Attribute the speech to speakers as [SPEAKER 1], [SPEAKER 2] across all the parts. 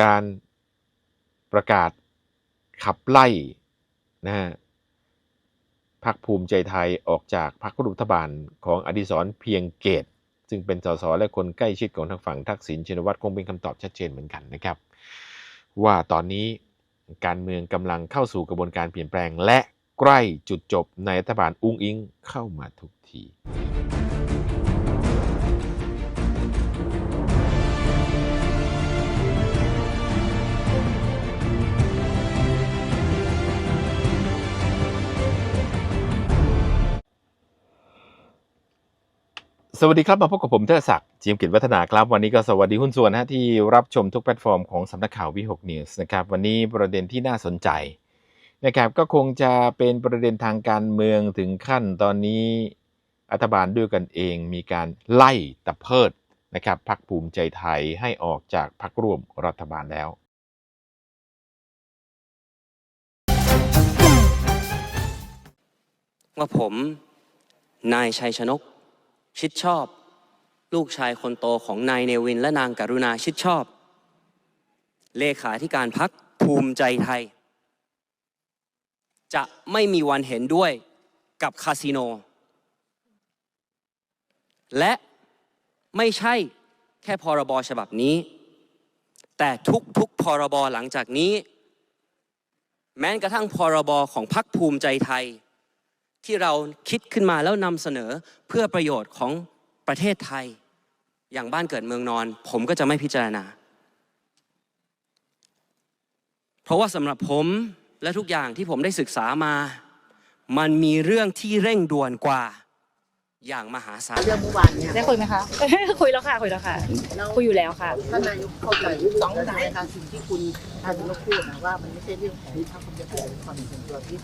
[SPEAKER 1] การประกาศขับไล่นะฮะพักภูมิใจไทยออกจากพักรัฐบาลของอดิศรเพียงเกตซึ่งเป็นสสและคนใกล้ชิดของทางฝั่งทักษิณชินวัตรคงเป็นคำตอบชัดเจนเหมือนกันนะครับ ว่าตอนนี้การเมืองกำลังเข้าสู่กระบวนการเปลี่ยนแปลง และใกล้จุดจบในรัฐบาลอุ้งอิงเข้ามาทุกที สวัสดีครับ มาพบกับผมเทอศักดิ์จีมกิจวัฒนาครับ วันนี้ก็สวัสดีหุ้นส่วนนะที่รับชมทุกแพลตฟอร์มของสำนักข่าววิหกนิวส์นะครับวันนี้ประเด็นที่น่าสนใจนะครับก็คงจะเป็นประเด็นทางการเมืองถึงขั้นตอนนี้รัฐบาลด้วยกันเองมีการไล่ตะเพิดนะครับพักภูมิใจไทยให้ออกจากพักร่วมรัฐบาลแล้ว
[SPEAKER 2] ว่าผมนายชัยชนก ชิดชอบ ลูกชายคนโตของนายเนวิน และนางกรุณาชิดชอบ เลขาธิการพักภูมิใจไทย จะไม่มีวันเห็นด้วยกับคาสิโน และไม่ใช่แค่พรบฉบับนี้ แต่ทุกๆพรบหลังจากนี้ แม้กระทั่งพรบของพักภูมิใจไทย ที่เราคิดขึ้นมาแล้วนำเสนอเพื่อประโยชน์ของประเทศไทย อย่างบ้านเกิดเมืองนอน ผมก็จะไม่พิจารณา เพราะว่าสำหรับผมและทุกอย่างที่ผมได้ศึกษามา มันมีเรื่องที่เร่งด่วนกว่า อย่างมหาศาล
[SPEAKER 3] เรื่องเมื่อวานเนี่ย
[SPEAKER 4] ได้คุยไหมคะ คุยแล้วค่ะคุยแล้วค่ะ
[SPEAKER 3] แล้ว
[SPEAKER 4] คุยอยู่แล้วค่ะ
[SPEAKER 3] ท่านนายกเข้าใจสองสายการสิ่งที่คุณท่านนายกพูดนะว่ามันไม่ใช่เรื่องของพรรคภูมิใจไทยเป็นความเห็นส่วนตัวที่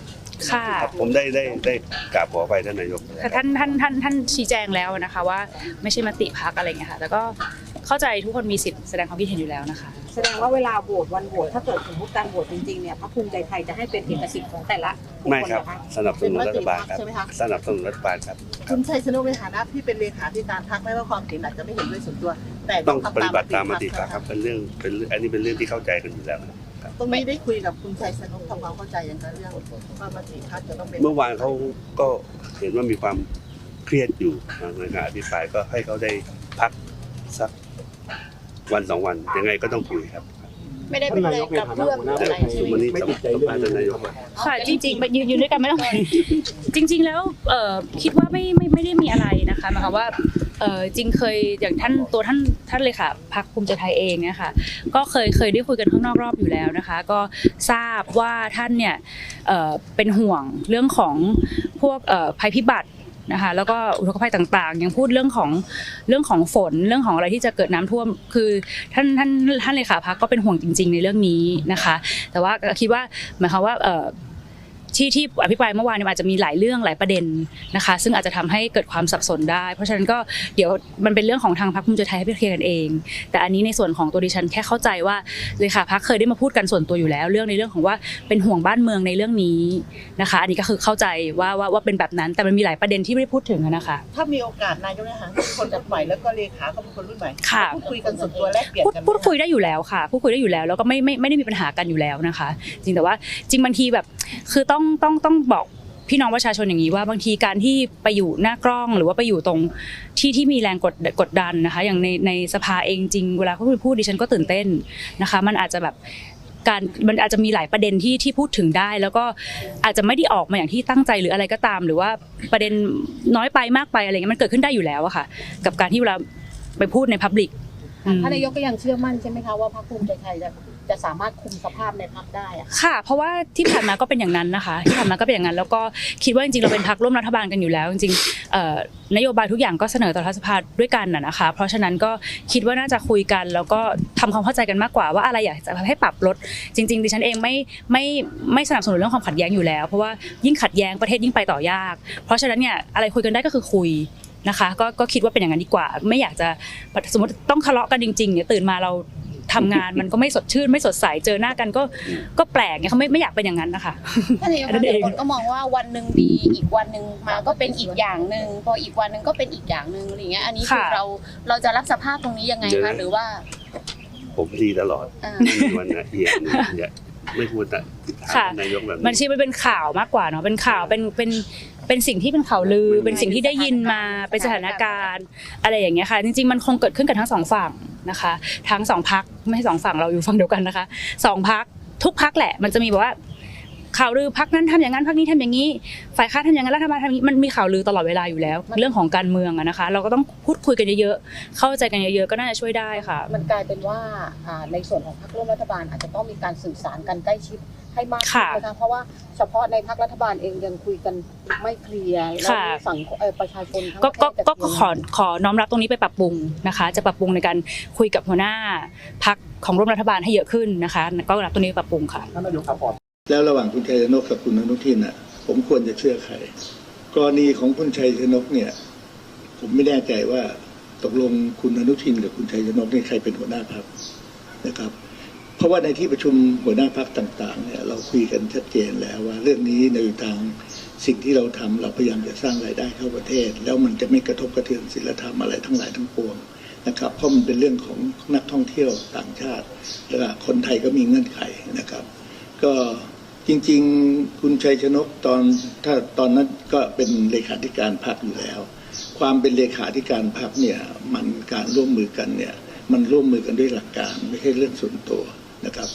[SPEAKER 4] ค่ะ
[SPEAKER 5] ผมได้ได้ได้กราบขอไปท่านนายก
[SPEAKER 4] ค่ะท่านท่านท่านท่านชี้แจงแล้วนะคะว่าไม่ใช่มติพักอะไรอย่างเงี้ยค่ะ แล้วก็เข้าใจทุกคนมีสิทธิ์แสดงความคิดเห็นอยู่แล้วนะคะ
[SPEAKER 6] แสดงว่าเวลาโหวตวันโหวตถ้าเกิดสมมติการโหวตจริงๆเนี่ยพรรคภูมิใจไทยจะให้เป็นเอกสิทธิ์ของแต่ละบุค
[SPEAKER 5] ไม่
[SPEAKER 6] คล
[SPEAKER 5] ครับ
[SPEAKER 6] เหอคะ
[SPEAKER 5] สนับสนุนรัฐบาลครับ
[SPEAKER 3] ใช่ไหมคะ
[SPEAKER 5] สนับสนุนรัฐบาลครับ
[SPEAKER 3] คุณชัยชนกในฐานะที่เป็นเลขาธิการพรรคไม่ว่าความเห็นอาจจะไม่เห็นด้วยส่วนตัว แต่
[SPEAKER 5] ต้อง
[SPEAKER 3] ทำ
[SPEAKER 5] ปฏิบัติตามมติ
[SPEAKER 3] พ
[SPEAKER 5] พรรคครับ เป็นเรื่อง เป็นเรื่องอันนี้เป็นเรื่องที่เข้าใจกันอยู่แล้วครับ
[SPEAKER 3] ตรงนี้ได้คุยกับคุณชัยชนกทำความเข้าใจอย่างไรเรื่องว่ามติพรรคจะต้องเป็น
[SPEAKER 5] เมื่อวานเขาก็เห็นว่ามีความเครียดอยู่ในการอภิปรายก็ให้เขาได้พักสัก วันสองวันยังไงก็ต้องคุยครับ
[SPEAKER 6] ไม่ได้เป็นแรงกระเพื่อมหรืออะไรใช่
[SPEAKER 5] สุ
[SPEAKER 6] ไหม
[SPEAKER 5] วันนี้สัมภาษณ์ท่านนายก
[SPEAKER 4] ค่ะจริงๆไปยืนยืนด้วยกันไม่ต้องจริง ๆ แล้วเอ่อคิดว่าไม่ไม่ไม่ได้มีอะไรนะคะหมายความว่าเอ่อจริงเคยอย่างท่านตัวท่านท่านเลยค่ะพักภูมิใจไทยเองเนี่ยค่ะก็เคยเคยได้คุยกันข้างนอกรอบอยู่แล้วนะคะ ก็ทราบว่าท่านเนี่ยเอ่อเป็นห่วงเรื่องของพวกเอ่อภัยพิบัติ นะคะแล้วก็อุทกภัยต่างๆ ยังพูดเรื่องของเรื่องของฝนเรื่องของอะไรที่จะเกิดน้ำท่วม คือท่านท่านท่านเลขาพักก็เป็นห่วงจริง ๆ ในเรื่องนี้นะคะ แต่ว่าคิดว่าหมายความว่าเออ ที่ที่อภิปรายเมื่อวานเนี่ยอาจจะมีหลายเรื่องหลายประเด็นนะคะ ซึ่งอาจจะทำให้เกิดความสับสนได้ เพราะฉะนั้นก็เดี๋ยวมันเป็นเรื่องของทางพรรคภูมิใจไทยให้ไปเคลียร์กันเอง แต่อันนี้ในส่วนของตัวดิฉันแค่เข้าใจว่าเลยค่ะพักเคยได้มาพูดกันส่วนตัวอยู่แล้ว เรื่องในเรื่องของว่าเป็นห่วงบ้านเมืองในเรื่องนี้นะคะ อันนี้ก็คือเข้าใจว่าว่าว่าเป็นแบบนั้น แต่มันมีหลายประเด็นที่ไม่ได้พูดถึงอะนะคะ
[SPEAKER 3] ถ้ามีโอกาสนายกนะคะเป็นคนจากใหม่แล้วก็เลขาก็เป็นคนรุ่นใหม่
[SPEAKER 4] ค่ะ
[SPEAKER 3] พูดคุยกันส่วนตัวแลกเปลี่ยน
[SPEAKER 4] พูด
[SPEAKER 3] กัน
[SPEAKER 4] พูดคุยได้อยู่แล้วค่ะพูดคุยได้อยู่แล้วแล้วก็ไม่ไม่ไม่ได้มีปัญหากันอยู่แล้วนะคะ จริงแต่ว่าจริงบางทีแบบคือต้องต้องต้องบอกพี่น้องประชาชนอย่างนี้ว่าบางทีการที่ไปอยู่หน้ากล้อง หรือว่าไปอยู่ตรงที่ที่มีแรงกดกดดันนะคะ อย่างในในสภาเองจริง เวลาเขาพูดดิฉันก็ตื่นเต้นนะคะ มันอาจจะแบบการมันอาจจะมีหลายประเด็นที่ที่พูดถึงได้ แล้วก็อาจจะไม่ได้ออกมาอย่างที่ตั้งใจหรืออะไรก็ตาม หรือว่าประเด็นน้อยไปมากไปอะไรเงี้ยมันเกิดขึ้นได้อยู่แล้วอะค่ะ กับการที่เวลาไปพูดในพับลิก
[SPEAKER 6] ท่านนายกก็ยังเชื่อมั่นใช่ไหมคะว่าพรรคภูมิใจไทยจะ จะสามารถคุมสภาพในพรรคได้อะ
[SPEAKER 4] ค่ะ เพราะว่าที่ผ่านมาก็เป็นอย่างนั้นนะคะ ที่ผ่านมาก็เป็นอย่างนั้น แล้วก็คิดว่าจริงๆเราเป็นพักร่วมรัฐบาลกันอยู่แล้ว จริงๆนโยบายทุกอย่างก็เสนอต่อรัฐสภาด้วยกันน่ะนะคะ เพราะฉะนั้นก็คิดว่าน่าจะคุยกัน แล้วก็ทำความเข้าใจกันมากกว่าว่าอะไรอยากจะให้ปรับลดจริง ๆ ดิฉันเองไม่ไม่ไม่สนับสนุนเรื่องความขัดแย้งอยู่แล้ว เพราะว่ายิ่งขัดแย้งประเทศยิ่งไปต่อยาก เพราะฉะนั้นเนี่ยอะไรคุยกันได้ก็คือคุยนะคะก็ก็คิดว่าเป็นอย่างนั้นดีกว่า ไม่อยากจะสมมติต้องทะเลาะกันจริงๆเนี่ยตื่นมาเรา ทำงานมันก็ไม่สดชื่น ไม่สดใสเจอหน้ากันก็ก็แปลกไงเขาไม่ไม่อยากเป็นอย่างนั้นนะคะ
[SPEAKER 6] ท่านนายก
[SPEAKER 4] นั่นเอง
[SPEAKER 6] คนก็มองว่าวันหนึ่งดีอีกวันหนึ่งมาก็เป็นอีกอย่างหนึ่งพออีกวันหนึ่งก็เป็นอีกอย่างหนึ่งอะไรเงี้ยอันนี้คือ
[SPEAKER 4] ค่ะ
[SPEAKER 6] เราเราจะรับสภาพตรงนี้ยังไง
[SPEAKER 5] เดี๋ยว
[SPEAKER 6] คะ
[SPEAKER 5] นะ
[SPEAKER 6] หรือว่า
[SPEAKER 5] ผมดีตลอด
[SPEAKER 6] อ่า
[SPEAKER 5] ไม่มีวันนะเอียงอย่าไม่ควรจะ
[SPEAKER 4] ค่ะ
[SPEAKER 5] นายกแบบ
[SPEAKER 4] มัน
[SPEAKER 5] นี้
[SPEAKER 4] ชีมันเป็นข่าวมากกว่าเนาะเป็นข่าวเป็นเป็น เป็นสิ่งที่เป็นข่าวลือ เป็นสิ่งที่ได้ยินมาเป็นสถานการณ์ อะไรอย่างเงี้ยค่ะ จริงๆมันคงเกิดขึ้นกับทั้งสองฝั่งนะคะ ทั้งสองพักไม่ใช่สองฝั่งเราอยู่ฝั่งเดียวกันนะคะสองพักทุกพักแหละ มันจะมีแบบว่าข่าวลือพักนั้นทำอย่างนั้นพักนี้ทำอย่างนี้ฝ่ายค้านทำอย่างนั้นรัฐบาลทำอย่างนี้มันมีข่าวลือตลอดเวลาอยู่แล้ว เรื่องของการเมืองอะนะคะ เราก็ต้องพูดคุยกันเยอะๆเข้าใจกันเยอะๆก็น่าจะช่วยได้ค่ะ
[SPEAKER 6] มันกลายเป็นว่าอ่าในส่วนของพรรคร่วมรัฐบาลอาจจะต้องมีการสื่อสารกันใกล้ชิด ให้มากขึ้น
[SPEAKER 4] ค่ะ
[SPEAKER 6] นะคะเพราะว่าเฉพาะในพรรครัฐบาลเองยังคุยกันไม่เคลียร์แล้ว
[SPEAKER 4] ค่ะ
[SPEAKER 6] สังคมเอ่อประชาชนทั้ง
[SPEAKER 4] ก็ก็
[SPEAKER 6] ประเทศ
[SPEAKER 4] ก็
[SPEAKER 6] จะ
[SPEAKER 4] ก็ขอขอน้อมรับตรงนี้ไปปรับปรุงนะคะ จะปรับปรุงในการคุยกับหัวหน้าพักของร่วมรัฐบาลให้เยอะขึ้นนะคะ ก็รับตรงนี้ไปปรับปรุงค่ะ
[SPEAKER 7] แล้วระหว่างคุณชัยชนกกับคุณอนุทินน่ะ ผมควรจะเชื่อใครกรณีของคุณชัยชนกเนี่ย ผมไม่แน่ใจว่าตกลงคุณอนุทินกับคุณชัยชนกนี่ใครเป็นหัวหน้าพักนะครับ เพราะว่าในที่ประชุมหัวหน้าพักต่างๆเนี่ยเราคุยกันชัดเจนแล้วว่าเรื่องนี้ในทางสิ่งที่เราทำเราพยายามจะสร้างรายได้เข้าประเทศ แล้วมันจะไม่กระทบกระเทือนศีลธรรมอะไรทั้งหลายทั้งปวงนะครับเพราะมันเป็นเรื่องของนักท่องเที่ยวต่างชาติและคนไทยก็มีเงื่อนไขนะครับ ก็จริงๆ คุณชัยชนกตอนถ้าตอนนั้นก็เป็นเลขาธิการพรรคอยู่แล้ว ความเป็นเลขาธิการพรรคเนี่ยมันการร่วมมือกันเนี่ยมันร่วมมือกันด้วยหลักการไม่ใช่เรื่องส่วนตัว นะครับ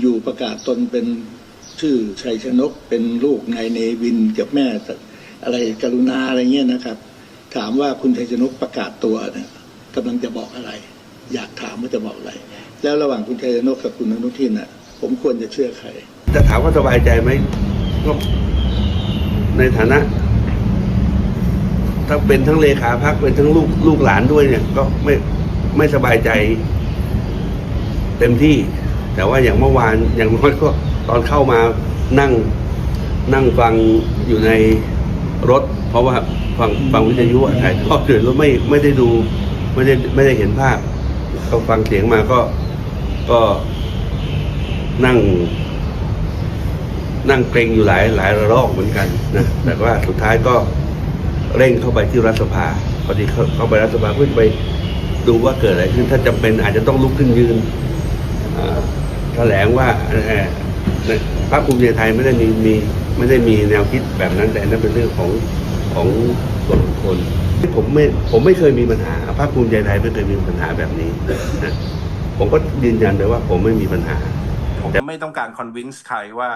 [SPEAKER 7] อยู่ๆประกาศตนเป็นชื่อชัยชนกเป็นลูกนายเนวินกับแม่อะไรกรุณาอะไรเงี้ยนะครับ ถามว่าคุณชัยชนกประกาศตัวเนี่ยกำลังจะบอกอะไร อยากถามว่าจะบอกอะไร แล้วระหว่างคุณชัยชนกกับคุณอนุทินน่ะ ผมควรจะเชื่อใคร
[SPEAKER 5] จะถามว่าสบายใจไหมก็ในฐานะถ้าเป็นทั้งเลขาพักเป็นทั้งลูกลูกหลานด้วยเนี่ย ก็ไม่ไม่สบายใจ เต็มที่ แต่ว่าอย่างเมื่อวานอย่างน้อยก็ตอนเข้ามานั่งนั่งฟังอยู่ในรถ เพราะว่าฟังฟังวิทยุถ่ายทอดเดือดแล้วไม่ไม่ได้ดูไม่ได้ไม่ได้เห็นภาพก็ฟังเสียงมาก็ก็นั่ง นั่งเกรงอยู่หลายหลายระลอกเหมือนกันนะแต่ว่าสุดท้ายก็เร่งเข้าไปที่รัฐสภาพอดีเข้าเข้าไปรัฐสภาเพื่อไปดูว่าเกิดอะไรขึ้นถ้าจำเป็นอาจจะต้องลุกขึ้นยืนอ่า แถลงว่าพรรคภูมิใจไทยไม่ได้มีมีไม่ได้มีแนวคิดแบบนั้นแต่นั่นเป็นเรื่องของของส่วนบุคคลผมไม่ผมไม่เคยมีปัญหาพรรคภูมิใจไทยไม่เคยมีปัญหาแบบนี้นะผมก็ยืนยันเลยว่าผมไม่มีปัญหา
[SPEAKER 8] ผมไม่ต้องการคอนวินส์ใครว่า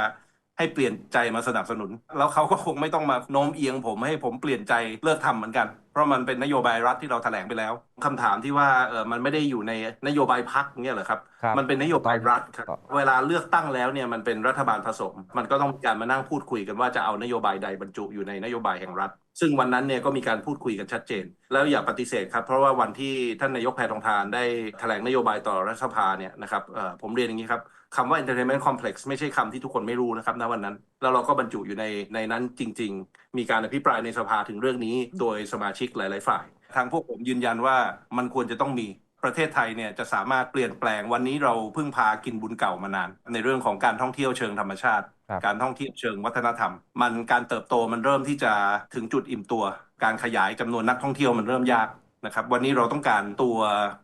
[SPEAKER 8] ให้เปลี่ยนใจมาสนับสนุน แล้วเขาก็คงไม่ต้องมาโน้มเอียงผมให้ผมเปลี่ยนใจเลิกทำเหมือนกัน เพราะมันเป็นนโยบายรัฐที่เราแถลงไปแล้วคำถามที่ว่าเออมันไม่ได้อยู่ในนโยบายพักเนี่ยเหรอครับ
[SPEAKER 9] ครับ
[SPEAKER 8] มันเป็นนโยบายรัฐครับ
[SPEAKER 9] ครับ
[SPEAKER 8] เวลาเลือกตั้งแล้วเนี่ยมันเป็นรัฐบาลผสม มันก็ต้องมีการมานั่งพูดคุยกันว่าจะเอานโยบายใดบรรจุอยู่ในนโยบายแห่งรัฐ ซึ่งวันนั้นเนี่ยก็มีการพูดคุยกันชัดเจน แล้วอย่าปฏิเสธครับเพราะว่าวันที่ท่านนายกแพทองทานได้แถลงนโยบายต่อรัฐสภาเนี่ยนะครับเอ่อผมเรียนอย่างนี้ครับ คำว่า entertainment complex ไม่ใช่คำที่ทุกคนไม่รู้นะครับณวันนั้น แล้วเราก็บรรจุอยู่ในในนั้นจริง ๆ มีการอภิปรายในสภาถึงเรื่องนี้ โดยสมาชิกหลาย ๆ ฝ่าย ทางพวกผมยืนยันว่ามันควรจะต้องมีประเทศไทยเนี่ยจะสามารถเปลี่ยนแปลงวันนี้เราเพิ่งพากินบุญเก่ามานาน ในเรื่องของการท่องเที่ยวเชิงธรรมชาติ
[SPEAKER 9] ครับ
[SPEAKER 8] การท่องเที่ยวเชิงวัฒนธรรม มันการเติบโตมันเริ่มที่จะถึงจุดอิ่มตัว การขยายจำนวนนักท่องเที่ยวมันเริ่มยากนะครับวันนี้เราต้องการตัว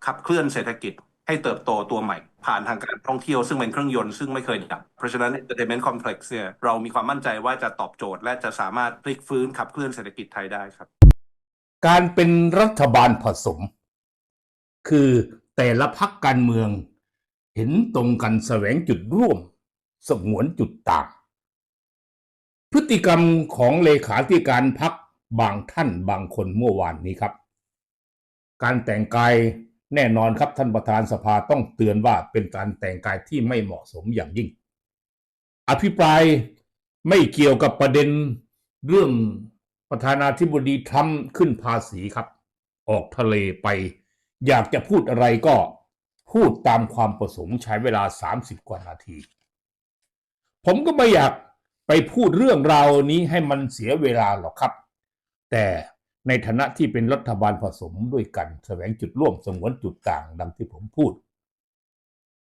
[SPEAKER 8] ขับเคลื่อนเศรษฐกิจให้เติบโตตัวใหม่ ผ่านทางการท่องเที่ยวซึ่งเป็นเครื่องยนต์ซึ่งไม่เคยดับ เพราะฉะนั้น entertainment complex เนี่ยเรามีความมั่นใจว่าจะตอบโจทย์ และจะสามารถพลิกฟื้นขับเคลื่อนเศรษฐกิจไทยได้ครับ
[SPEAKER 10] การเป็นรัฐบาลผสม คือแต่ละพักการเมือง เห็นตรงกันแสวงจุดร่วม สงวนจุดต่าง พฤติกรรมของเลขาธิการพักบางท่านบางคนเมื่อวานนี้ครับ การแต่งกาย แน่นอนครับท่านประธานสภาต้องเตือนว่าเป็นการแต่งกายที่ไม่เหมาะสมอย่างยิ่ง อภิปรายไม่เกี่ยวกับประเด็นเรื่องประธานาธิบดีทรัมป์ขึ้นภาษีครับ ออกทะเลไป อยากจะพูดอะไรก็พูดตามความประสงค์ใช้เวลา 30 กว่านาที ผมก็ไม่อยากไปพูดเรื่องราวนี้ให้มันเสียเวลาหรอกครับ แต่ ในฐานะที่เป็นรัฐบาลผสมด้วยกันแสวงจุดร่วมสงวนจุดต่างดังที่ผมพูด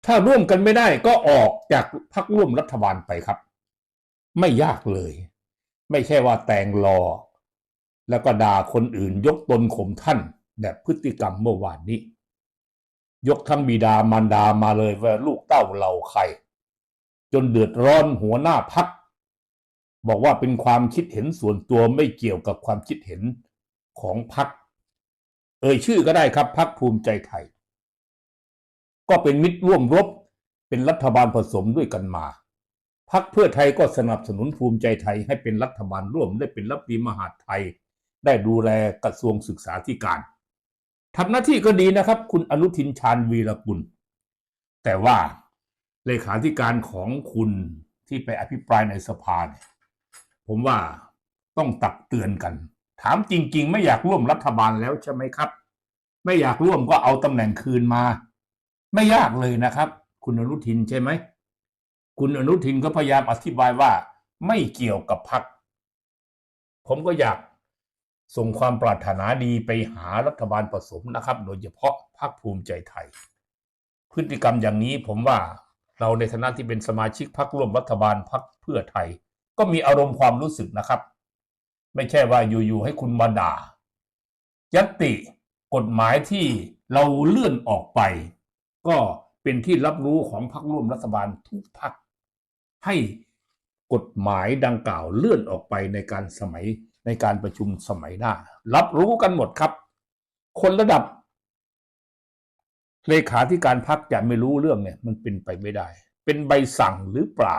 [SPEAKER 10] ถ้าร่วมกันไม่ได้ก็ออกจากพักร่วมรัฐบาลไปครับ ไม่ยากเลย ไม่ใช่ว่าแต่งรอ แล้วก็ด่าคนอื่นยกตนข่มท่านแบบพฤติกรรมเมื่อวานนี้ ยกทั้งบิดามารดามาเลยว่าลูกเต้าเราใคร จนเดือดร้อนหัวหน้าพัก บอกว่าเป็นความคิดเห็นส่วนตัวไม่เกี่ยวกับความคิดเห็น ของพักเอ่ยชื่อก็ได้ครับพักภูมิใจไทย ก็เป็นมิตรร่วมรบเป็นรัฐบาลผสมด้วยกันมาพักเพื่อไทยก็สนับสนุนภูมิใจไทยให้เป็นรัฐบาลร่วมได้เป็นรัฐมนตรีมหาไทย ได้ดูแลกระทรวงศึกษาธิการทำหน้าที่ก็ดีนะครับ คุณอนุทินชาญวีรกุล แต่ว่าเลขาธิการของคุณที่ไปอภิปรายในสภาเนี่ยผมว่าต้องตักเตือนกัน ถามจริง ๆ ไม่อยากร่วมรัฐบาลแล้วใช่ไหมครับ ไม่อยากร่วมก็เอาตำแหน่งคืนมา ไม่ยากเลยนะครับ คุณอนุทินใช่ไหมคุณอนุทินก็พยายามอธิบายว่า ไม่เกี่ยวกับพักผมก็อยากส่งความปรารถนาดีไปหารัฐบาลผสมนะครับ โดยเฉพาะพรรคภูมิใจไทย พฤติกรรมอย่างนี้ผมว่าเราในฐานะที่เป็นสมาชิกพรรคร่วมรัฐบาลพรรคเพื่อไทย ก็มีอารมณ์ความรู้สึกนะครับ ไม่ใช่ว่าอยู่ๆให้คุณมาด่า ยัตติกฎหมายที่เราเลื่อนออกไป ก็เป็นที่รับรู้ของพรรคร่วมรัฐบาลทุกพรรคให้กฎหมายดังกล่าวเลื่อนออกไปในการสมัยในการประชุมสมัยหน้า รับรู้กันหมดครับ คนระดับ เลขาธิการพรรคจะไม่รู้เรื่องเนี่ย มันเป็นไปไม่ได้ เป็นใบสั่งหรือเปล่า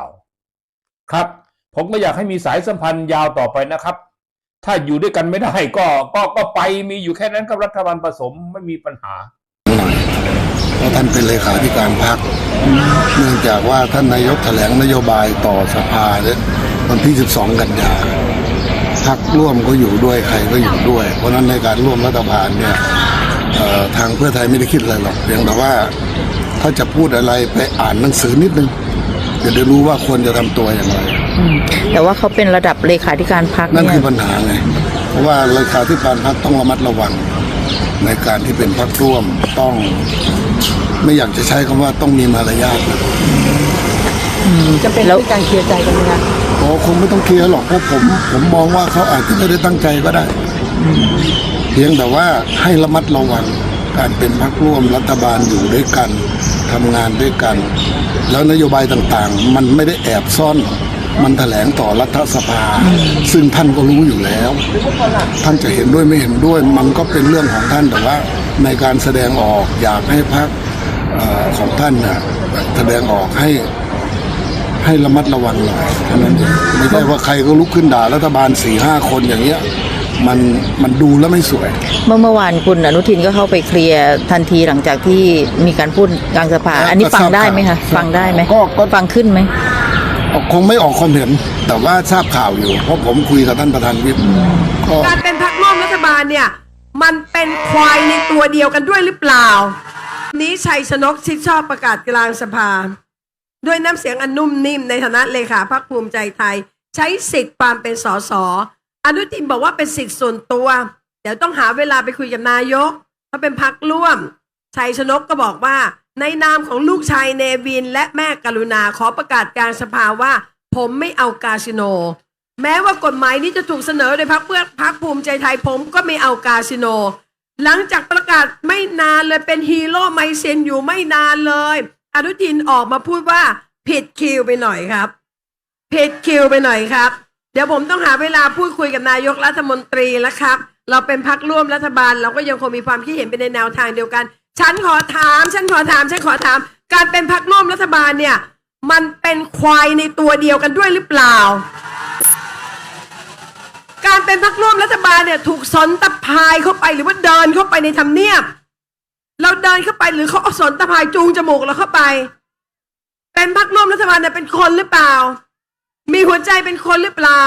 [SPEAKER 10] ครับ ผมก็อยากให้มีสายสัมพันธ์ยาวต่อไปนะครับ ถ้าอยู่ด้วยกันไม่ได้ก็ก็ก็ไปมีอยู่แค่นั้นกับรัฐบาลผสมไม่มีปัญหา
[SPEAKER 9] เพราะท่านเป็นเลขาธิการพรรคเนื่องจากว่าท่านนายกแถลงนโยบายต่อสภาเนี่ยวันที่ 12 กันยาพรรคร่วมก็อยู่ด้วยใครก็อยู่ด้วย เพราะนั้นในการร่วมรัฐบาลเนี่ยทางเพื่อไทยไม่ได้คิดอะไรหรอกเพียงแต่ว่าถ้าจะพูดอะไรไปอ่านหนังสือนิดนึงจะได้รู้ว่าควรจะทำตัวอย่างไร
[SPEAKER 3] แต่ว่าเขาเป็นระดับเลขาธิการพรรค
[SPEAKER 9] นั่น
[SPEAKER 3] เนี่
[SPEAKER 9] คื
[SPEAKER 3] ย
[SPEAKER 9] อปัญหาไงเพราะว่าเลขาธิการพรรคต้องระมัดระวัง ในการที่เป็นพรรคร่วมต้อง ไม่อยากจะใช้คำว่าต้องมีมารยาทนะ
[SPEAKER 6] จะเป็น
[SPEAKER 3] แล้ว
[SPEAKER 6] เรื่องการเคลียร์ใจกันไหมคะ
[SPEAKER 9] โอ้คงไม่ต้องเคลียร์หรอกเพราะผม ผมมองว่าเขาอาจจะไม่ได้ตั้งใจก็ได้ เพียงแต่ว่าให้ระมัดระวังการเป็นพรรคร่วมรัฐบาลอยู่ด้วยกันทำงานด้วยกัน แล้วนโยบายต่างๆ มันไม่ได้แอบซ่อน มันแถลงต่อรัฐสภา ซึ่งท่านก็รู้อยู่แล้ว ท่านจะเห็นด้วยไม่เห็นด้วย มันก็เป็นเรื่องของท่านแต่ว่า ในการแสดงออกอยากให้พรรคเอ่อของท่านน่ะแสดงออกให้ให้ระมัดระวังหน่อยเท่านั้นเองไม่ใช่ว่าใครก็ลุกขึ้นด่ารัฐบาลสี่ห้าคนอย่างเงี้ยมันมันดูแล้วไม่สวย
[SPEAKER 3] เมื่อเมื่อวานคุณอนุทินก็เข้าไปเคลียร์ทันทีหลังจากที่มีการพูดกลางสภา อันนี้
[SPEAKER 9] ก็
[SPEAKER 3] ฟั
[SPEAKER 9] ท
[SPEAKER 3] ง
[SPEAKER 9] ราบ
[SPEAKER 3] ได้ไหมคะ
[SPEAKER 9] ข่าว
[SPEAKER 3] ฟังได้ไหม
[SPEAKER 9] ก็ก็
[SPEAKER 3] ฟังขึ้นไหม
[SPEAKER 9] คงไม่ออกความเห็น แต่ว่าทราบข่าวอยู่ เพราะผมคุยกับท่านประธานวิปก็
[SPEAKER 11] การเป็นพรรคร่วมรัฐบาลเนี่ย มันเป็นควายในตัวเดียวกันด้วยหรือเปล่า นี้ชัยชนกชิดชอบประกาศกลางสภา ด้วยน้ำเสียงอันนุ่มนิ่มในฐานะเลขาพรรคภูมิใจไทย ใช้สิทธิ์ความเป็นสสอนุทินบอกว่าเป็นสิทธิ์ส่วนตัว เดี๋ยวต้องหาเวลาไปคุยกับนายกเพราะเป็นพรรคร่วม ชัยชนกก็บอกว่า ในนามของลูกชายเนวินและแม่กรุณาขอประกาศกางสภาว่า ผมไม่เอากาสิโน แม้ว่ากฎหมายนี้จะถูกเสนอโดยพรรคเพื่อพรรคภูมิใจไทยผมก็ไม่เอากาสิโน หลังจากประกาศไม่นานเลยเป็นฮีโร่ไมเซนอยู่ไม่นานเลย อนุทินออกมาพูดว่าผิดคิวไปหน่อยครับผิดคิวไปหน่อยครับ เดี๋ยวผมต้องหาเวลาพูดคุยกับนายกรัฐมนตรีแล้วครับ เราเป็นพักร่วมรัฐบาล เราก็ยังคงมีความคิดเห็นไปในแนวทางเดียวกัน ฉันขอถาม ฉันขอถาม ฉันขอถาม การเป็นพักร่วมรัฐบาลเนี่ย มันเป็นควายในตัวเดียวกันด้วยหรือเปล่า การเป็นพักร่วมรัฐบาลเนี่ย ถูกสนตะพายเข้าไปหรือว่าเดินเข้าไปในทำเนียบ เราเดินเข้าไปหรือเขาเอาสนตะพายจูงจมูกเราเข้าไป เป็นพักร่วมรัฐบาลเนี่ยเป็นคนหรือเปล่า มีหัวใจเป็นคนหรือเปล่า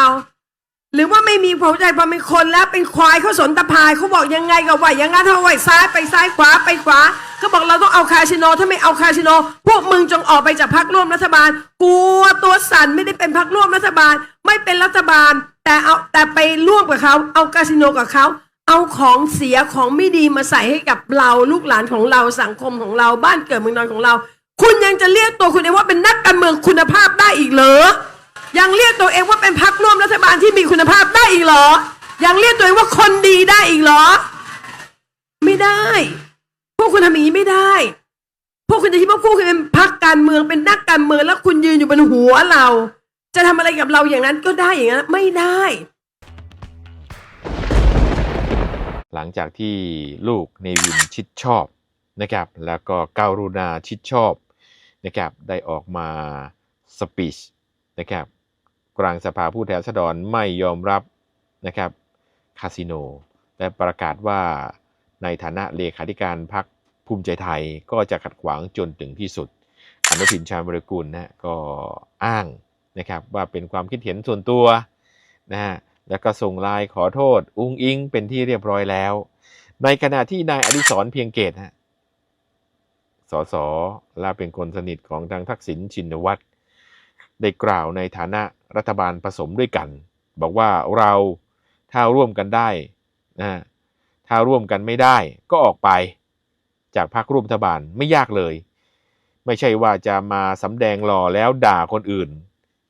[SPEAKER 11] หรือว่าไม่มีหัวใจพอเป็นคนแล้วเป็นควายเขาสนตะพายเขาบอกยังไงก็ว่าย่างนั้นถ้าไหวซ้ายไปซ้ายขวาไปขวาเขาบอกเราต้องเอาคาสิโนถ้าไม่เอาคาสิโน พวกมึงจงออกไปจากพักร่วมรัฐบาลกลัวตัวสั่นไม่ได้เป็นพักร่วมรัฐบาล ไม่เป็นรัฐบาล แต่เอาแต่ไปร่วมกับเขาเอาคาสิโนกับเขาเอาของเสียของไม่ดีมาใส่ให้กับเราลูกหลานของเราสังคมของเราบ้านเกิดเมืองนอนของเรา คุณยังจะเรียกตัวคุณเองว่าเป็นนักการเมืองคุณภาพได้อีกเหรอ ยังเรียกตัวเองว่าเป็นพักร่วมรัฐบาลที่มีคุณภาพได้อีกเหรอ ยังเรียกตัวเองว่าคนดีได้อีกเหรอ ไม่ได้ พวกคุณทำอย่างนี้ไม่ได้ พวกคุณจะคิดว่าพวกคุณเป็นพักการเมืองเป็นนักการเมืองแล้วคุณยืนอยู่บนหัวเรา จะทำอะไรกับเราอย่างนั้นก็ได้อย่างนั้นไม่ได้
[SPEAKER 1] หลังจากที่ลูกเนวินชิดชอบนะครับ แล้วก็การุณาชิดชอบนะครับ ได้ออกมาสปีชนะครับ กลางสภาผู้แทนราษฎรไม่ยอมรับนะครับคาสิโนและประกาศว่าในฐานะเลขาธิการพรรคภูมิใจไทยก็จะขัดขวางจนถึงที่สุดอนุทินชาญบริกูลนะก็อ้างนะครับว่าเป็นความคิดเห็นส่วนตัวนะฮะแล้วก็ส่งไลน์ขอโทษ อุ้งอิงเป็นที่เรียบร้อยแล้ว ในขณะที่นายอดิศรเพียงเกตฮะสสและเป็นคนสนิทของทางทักษิณชินวัตร ได้กล่าวในฐานะรัฐบาลผสมด้วยกัน บอกว่าเราถ้าร่วมกันได้นะถ้าร่วมกันไม่ได้ก็ออกไปจากพรรคร่วมรัฐบาลไม่ยากเลย ไม่ใช่ว่าจะมาสำแดงหล่อแล้วด่าคนอื่น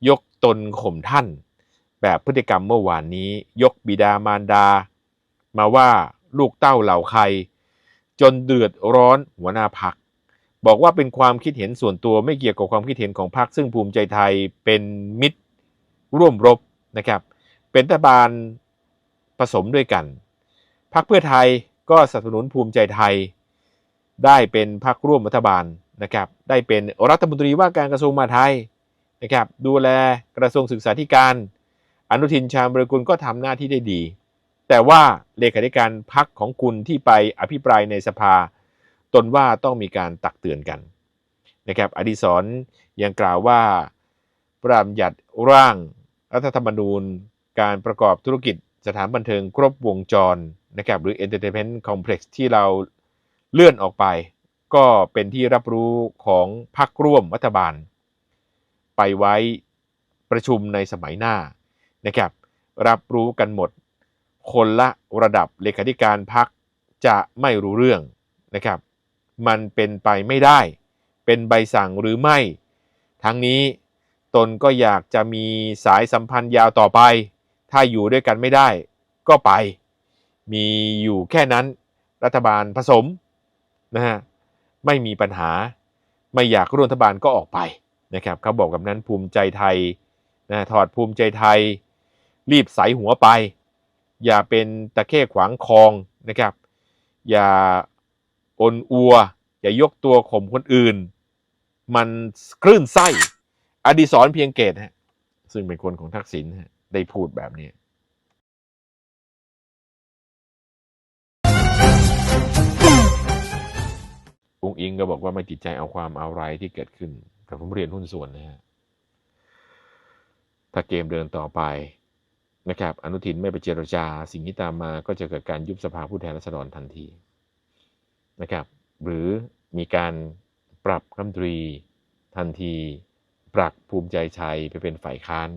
[SPEAKER 1] ยกตนข่มท่าน แบบพฤติกรรมเมื่อวานนี้ ยกบิดามารดา มาว่าลูกเต้าเหล่าใคร จนเดือดร้อนหัวหน้าพัก บอกว่าเป็นความคิดเห็นส่วนตัวไม่เกี่ยวกับความคิดเห็นของพรรคซึ่งภูมิใจไทยเป็นมิตรร่วมรบนะครับ เป็นรัฐบาลผสมด้วยกันพรรคเพื่อไทยก็สนับสนุนภูมิใจไทย ได้เป็นพรรคร่วมรัฐบาลนะครับ ได้เป็นรัฐมนตรีว่าการกระทรวงมหาดไทยนะครับ ดูแลกระทรวงศึกษาธิการ อนุทินชาญบริกุลก็ทำหน้าที่ได้ดี แต่ว่าเลขาธิการพักของคุณที่ไปอภิปรายในสภา ตนว่าต้องมีการตักเตือนกันนะครับอดิศรยังกล่าวว่าพระาชบัญญัติร่างรัฐธรรมนูญ การประกอบธุรกิจสถานบันเทิงครบวงจรนะครับหรือ Entertainment Complex ที่เราเลื่อนออกไป ก็เป็นที่รับรู้ของพรรคร่วมรัฐบาล ไปไว้ประชุมในสมัยหน้านะครับ รับรู้กันหมด คนละระดับเลขาธิการพักจะไม่รู้เรื่องนะครับ มันเป็นไปไม่ได้ เป็นใบสั่งหรือไม่ ทั้งนี้ตนก็อยากจะมีสายสัมพันธ์ยาวต่อไป ถ้าอยู่ด้วยกันไม่ได้ ก็ไป มีอยู่แค่นั้นรัฐบาลผสมนะฮะไม่มีปัญหา ไม่อยากร่วมรัฐบาลก็ออกไปนะครับเขาบอกกับนั้นภูมิใจไทยนะถอดภูมิใจไทย รีบใส่หัวไป อย่าเป็นตะเข้ขวางคลองนะครับ อย่า อนอัว อย่ายกตัวข่มคนอื่น มันคลื่นไส้ อดีศรเพียงเกตฮะ ซึ่งเป็นคนของทักษิณฮะได้พูดแบบนี้องค์อิงก็บอกว่าไม่ติดใจเอาความเอาไรที่เกิดขึ้น แต่ผมเรียนหุ้นส่วนนะฮะ ถ้าเกมเดินต่อไปนะครับ อนุทินไม่ไปเจรจา สิ่งที่ตามมาก็จะเกิดการยุบสภาผู้แทนราษฎรทันที นะครับหรือมีการปรับรัฐมนตรีทันทีปรับภูมิใจไทยไปเป็นฝ่ายค้าน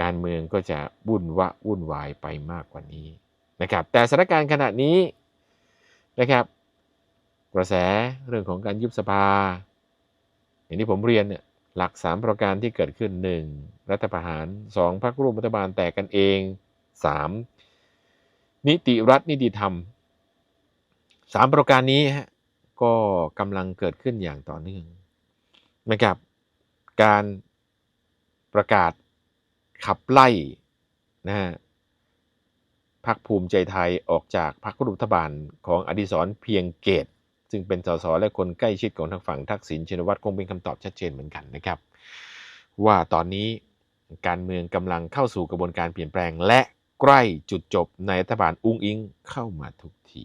[SPEAKER 1] การเมืองก็จะวุ่นวะวุ่นวายไปมากกว่านี้นะครับแต่สถานการณ์ขณะนี้นะครับ กระแสเรื่องของการยุบสภา อย่างที่ผมเรียนเนี่ยหลัก 3 ประการที่เกิดขึ้น 1. รัฐประหาร 2. พรรคร่วมรัฐบาลแตกกันเอง 3. นิติรัฐนิติธรรม 3ประการนี้ฮะก็กำลังเกิดขึ้นอย่างต่อเนื่องนะครับการประกาศขับไล่นะฮะพรรคภูมิใจไทยออกจากพรรครัฐบาลของอดิศรเพียงเกต ซึ่งเป็นสสและคนใกล้ชิดของทางฝั่งทักษิณชินวัตรคงเป็นคำตอบชัดเจนเหมือนกันนะครับ ว่าตอนนี้การเมืองกำลังเข้าสู่กระบวนการเปลี่ยนแปลง และใกล้จุดจบในรัฐบาลอุ้งอิงเข้ามาทุกที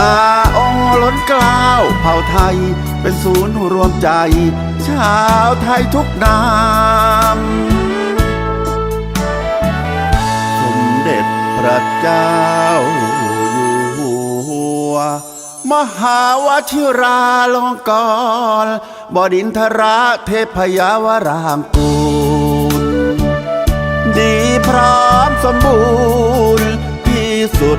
[SPEAKER 12] อาองค์ล้นกล้าวเผ่าไทย เป็นศูนย์รวมใจ ชาวไทยทุกนามสมเด็จพระเจ้าอยู่หัว มหาวชิราลงกรณ์บดินทระเทพยาวรางกูล ดีพร้อมสมบูรณ์ที่สุด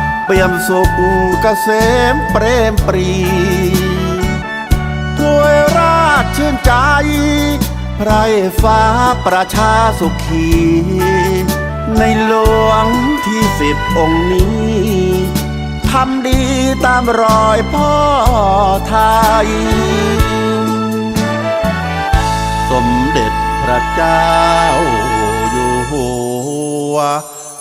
[SPEAKER 12] เปี่ยมสุขเกษมเปรมปรีถ้วยราชชื่นใจไพรฟ้าประชาสุขี ในหลวงที่สิบองค์นี้ทำดีตามรอยพ่อไทย สมเด็จพระเจ้าอยู่หัว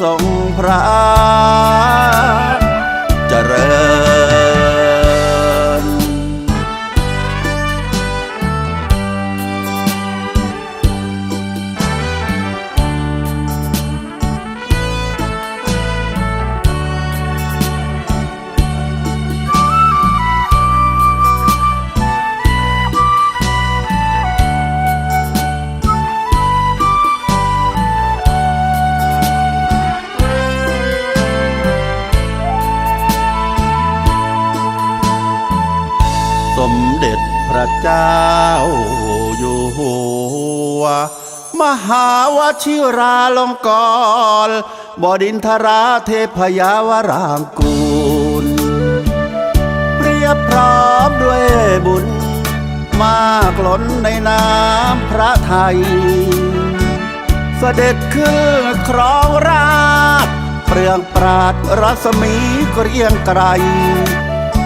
[SPEAKER 12] ทรงพระเจริญ เด็จพระเจ้าอยู่หัว มหาวชิราลงกรณ์บดินทราเทพยาวรางกูลเปรียบพร้อมด้วยบุญ มากล้นในน้ำพระไทย เสด็จขึ้นครองราชเปลืองปราดรัศมีเกรียงไกร